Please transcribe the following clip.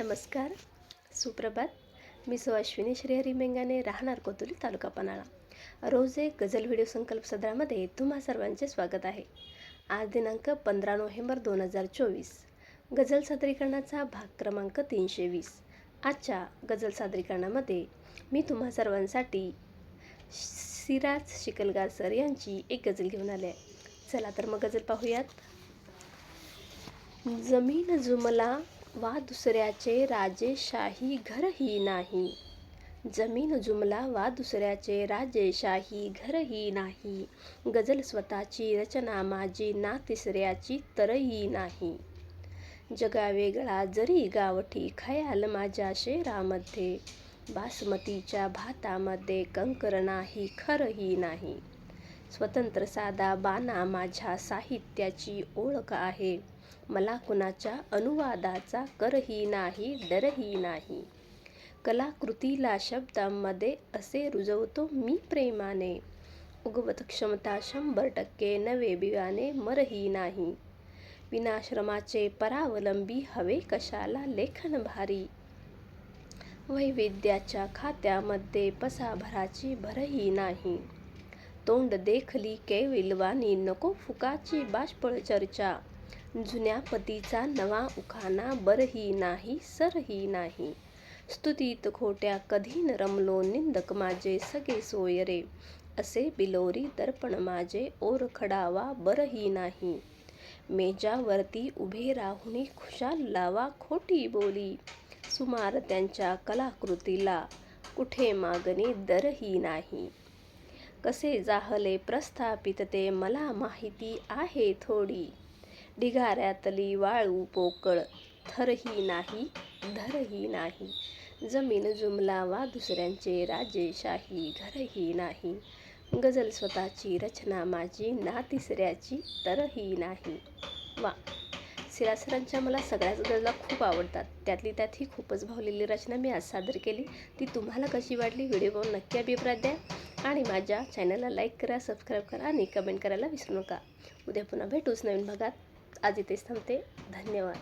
नमस्कार सुप्रभात. मी सौ अश्विनी श्रीहरी मेंगाने राहणार कोतुली तालुका पन्हाळा. रोज एक गझल व्हिडिओ संकल्प सदरामध्ये तुम्हा सर्वांचे स्वागत आहे. आज दिनांक पंधरा नोव्हेंबर दोन हजार चोवीस. गझल सादरीकरणाचा भाग क्रमांक तीनशे वीस. आजच्या गझल सादरीकरणामध्ये मी तुम्हा सर्वांसाठी सिराज शिकलगार सर यांची एक गझल घेऊन आले आहे. चला तर मग गझल पाहूयात. जमीन जुमला वा दुसऱ्याचे राजेशाही घरही नाही. जमीन जुमला वा दुसऱ्याचे राजेशाही घरही नाही. गझल स्वतःची रचना माझी ना तिसऱ्याची तरही नाही. जगावेगळा जरी गावठी खयाल माझ्या शेरामध्ये बासमतीच्या भातामध्ये कंकर नाही खरही नाही. स्वतंत्र साधा बाना माझ्या साहित्याची ओळख आहे. मला कुणाच्या अनुवादाचा करही नाही डरही नाही. कलाकृतीला शब्दांमध्ये असे रुजवतो मी प्रेमाने. उगवत क्षमता शंभर टक्के नवे बिवाने मरही नाही. विनाश्रमाचे परावलंबी हवे कशाला लेखन भारी? वैविध्याच्या खात्यामध्ये पसाभराची भरही नाही. तोंड देखली केविलवानी नको फुकाची बाष्पळ चर्चा. जुन्या पतीचा नवा उखाना बरही नाही सरही नाही. स्तुतीत खोट्या कधी न रमलो निंदक माझे सगळे सोयरे असे बिलोरी दर्पण माझे ओरखडावा बरही नाही. मेजावरती उभे राहुनी खुशाल लावा खोटी बोली. सुमार त्यांच्या कलाकृतीला कुठे मागणे दरही नाही. कसे जाहले प्रस्थापित ते मला माहिती आहे थोडी. ढिगाऱ्यातली वाळू पोकळ. थरही नाही धरही नाही. जमीन जुमला वा दुसऱ्यांचे राजेशाही घरही नाही. गझल स्वतःची रचना माझी ना तिसऱ्याची तरही नाही. वा. सिरासरांच्या मला सगळ्याच गजला खूप आवडतात. त्यातली त्यात ही खूपच भावलेली रचना मी आज सादर केली. ती तुम्हाला कशी वाटली व्हिडिओ पाहून नक्की अभिप्राय द्या. आणि माझ्या चॅनलला लाईक करा सबस्क्राईब करा आणि कमेंट करायला विसरू नका. उद्या पुन्हा भेटूच नवीन भागात. आज इथेच थांबते. धन्यवाद.